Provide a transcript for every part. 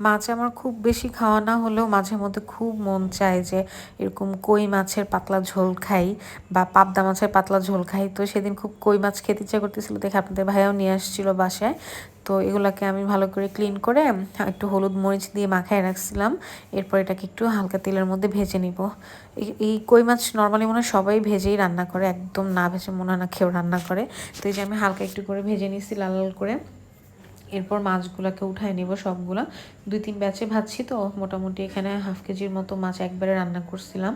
মাছ আমার খুব বেশি খাওয়া না হলেও মাঝে মধ্যে খুব মন চায় যে এরকম কই মাছের পাতলা ঝোল খাই বা পাবদা মাছের পাতলা ঝোল খাই। তো সেদিন খুব কই মাছ খেতে ইচ্ছা করতেছিল দেখে আপনাদের ভাইয়াও নিয়ে আসছিল বাসায়। তো এগুলোকে আমি ভালো করে ক্লিন করে একটু হলুদ মরিচ দিয়ে মাখায় রাখছিলাম। এরপর এটাকে একটু হালকা তেলের মধ্যে ভেজে নিব। এই কই মাছ নর্মালি মনে হয় সবাই ভেজেই রান্না করে, একদম না ভেজে মনে হয় না খেয়েও রান্না করে। তো এই যে আমি হালকা একটু করে ভেজে নিয়েছি লাল লাল করে। এরপর মাছগুলোকে উঠায় নেব সবগুলো। দুই, তিন ব্যাচে ভাজছি তো। মোটামুটি এখানে হাফ কেজির মতো মাছ একবারে রান্না করছিলাম।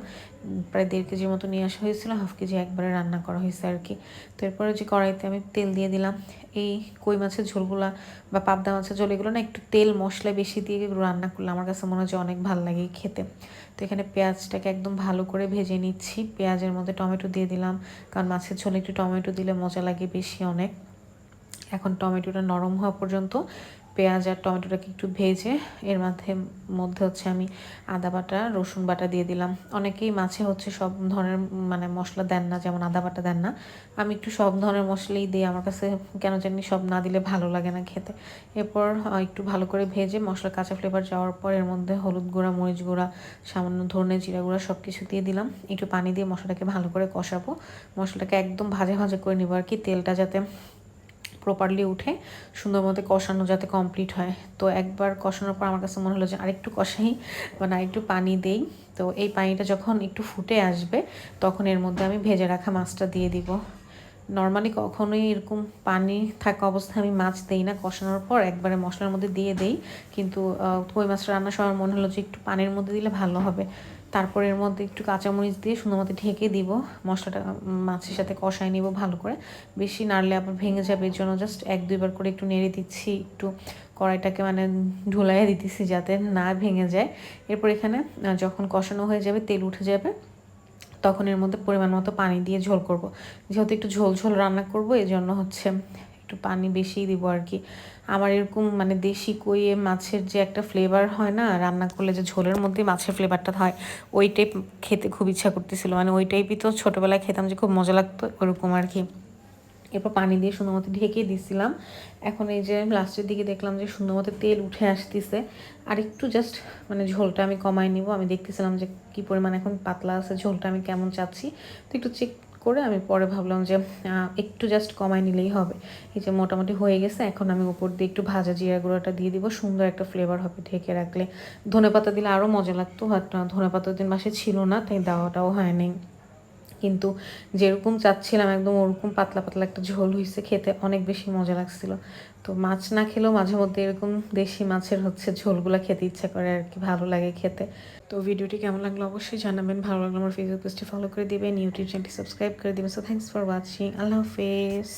প্রায় দেড় কেজির মতো নিয়ে আসা হয়েছিল, হাফ কেজি একবারে রান্না করা হয়েছে আর কি। তো এরপরে যে কড়াইতে আমি তেল দিয়ে দিলাম, এই কই মাছের ঝোলগুলা বা পাবদা মাছের ঝোল এগুলো না একটু তেল মশলা বেশি দিয়ে রান্না করলে আমার কাছে মনে হচ্ছে অনেক ভালো লাগে খেতে। তো এখানে পেঁয়াজটাকে একদম ভালো করে ভেজে নিচ্ছি। পেঁয়াজের মধ্যে টমেটো দিয়ে দিলাম, কারণ মাছের ঝোলে একটু টমেটো দিলে মজা লাগে বেশি অনেক। এখন টমেটোটা নরম হওয়া পর্যন্ত পেঁয়াজ আর টমেটোটাকে একটু ভেজে এর মধ্যে মধ্যে হচ্ছে আমি আদা বাটা, রসুন বাটা দিয়ে দিলাম। অনেকেই মাছে হচ্ছে সব ধরনের মানে মশলা দেন না, যেমন আদা বাটা দেন না। আমি একটু সব ধরনের মশলাই দিই, আমার কাছে কেন জানি সব না দিলে ভালো লাগে না খেতে। এরপর একটু ভালো করে ভেজে মশলা কাঁচা ফ্লেভার যাওয়ার পর এর মধ্যে হলুদ গুঁড়া, মরিচ গুঁড়া, সামান্য ধরনের জিরা গুঁড়া সব কিছু দিয়ে দিলাম। একটু পানি দিয়ে মশলাটাকে ভালো করে কষাবো। মশলাটাকে একদম ভাজা ভাজা করে নেব আর কি, তেলটা যাতে প্রপারলি উঠে সুন্দর মতো কষানো যাতে কমপ্লিট হয়। তো একবার কষানোর পর আমার কাছে মনে হলো যে আরেকটু কষাই মানে আরেকটু পানি দেই। তো এই পানিটা যখন একটু ফুটে আসবে, তখন এর মধ্যে আমি ভেজে রাখা মাছটা দিয়ে দিব। নর্মালি কখনোই এরকম পানি থাকা অবস্থায় আমি মাছ দিই না। কষানোর পর একবারে মশলার মধ্যে দিয়ে দেই। কিন্তু কই মাছটা রান্নার সময় মনে হলো যে একটু পানির মধ্যে দিলে ভালো হবে। তারপর এর মধ্যে একটু কাঁচামরিচ দিয়ে সুন্দর মতো ঢেকে দিব। মশলাটা মাছের সাথে কষায় নিব ভালো করে। বেশি নাড়লে আবার ভেঙে যাবে এর জন্য জাস্ট এক, দুইবার করে একটু নেড়ে দিচ্ছি। একটু কড়াইটাকে মানে ঢুলাইয়া দিতেছি যাতে না ভেঙে যায়। এরপর এখানে যখন কষানো হয়ে যাবে তেল উঠে যাবে। তখন এর মধ্যে পরিমাণ মতো পানি দিয়ে ঝোল করব। যেহেতু একটু ঝোল ঝোল রান্না করব এই জন্য হচ্ছে একটু পানি বেশিই দিব আর কি আমার এরকম মানে দেশি কইয়ে মাছের যে একটা ফ্লেভার হয় না, রান্না করলে যে ঝোলের মধ্যে মাছের ফ্লেভারটা হয়, ওই টাইপ খেতে খুব ইচ্ছা করতেছিল। মানে ওই টাইপই তো ছোটোবেলায় খেতাম যে খুব মজা লাগতো, ওরকম আর কি এরপর পানি দিয়ে সুন্দর মতো ঢেকে দিছিলাম। এখন এই যে লাস্টের দিকে দেখলাম যে সুন্দর মতো তেল উঠে আসতেছে। আর একটু জাস্ট মানে ঝোলটা আমি কমাই নিব। আমি দেখতেছিলাম যে কি পরিমাণ এখন পাতলা আছে, ঝোলটা আমি কেমন চাচ্ছি। তো একটু চেক করে আমি পরে ভাবলাম যে একটু জাস্ট কমাই নিলেই হবে। এই যে মোটামুটি হয়ে গেছে, এখন আমি উপর দিয়ে একটু ভাজা জিরা গুঁড়োটা দিয়ে দিব। সুন্দর একটা ফ্লেভার হবে ঢেকে রাখলে। ধনে পাতা দিলে আরও মজা লাগতো হয়তো ধনে পাতা দিন মাসে ছিল না, তাই দেওয়াটাও হয়নি। কিন্তু যেরকম চাচ্ছিলাম, একদম ওরকম পাতলা পাতলা একটা ঝোল হয়েছে খেতে অনেক বেশি মজা লাগছিল। তো মাছ না খেলেও মাঝে মধ্যে এরকম দেশি মাছের হচ্ছে ঝোলগুলো খেতে ইচ্ছা করে আর কি, ভালো লাগে খেতে। তো ভিডিওটি কেমন লাগল অবশ্যই জানাবেন, ভালো লাগল আমার ফেসবুক পেজটি ফলো করে দিবেন ইউটিউব চ্যানেলটি সাবস্ক্রাইব করে দিবেন। সো থ্যাংকস ফর ওয়াচিং আল্লাহ হাফেজ।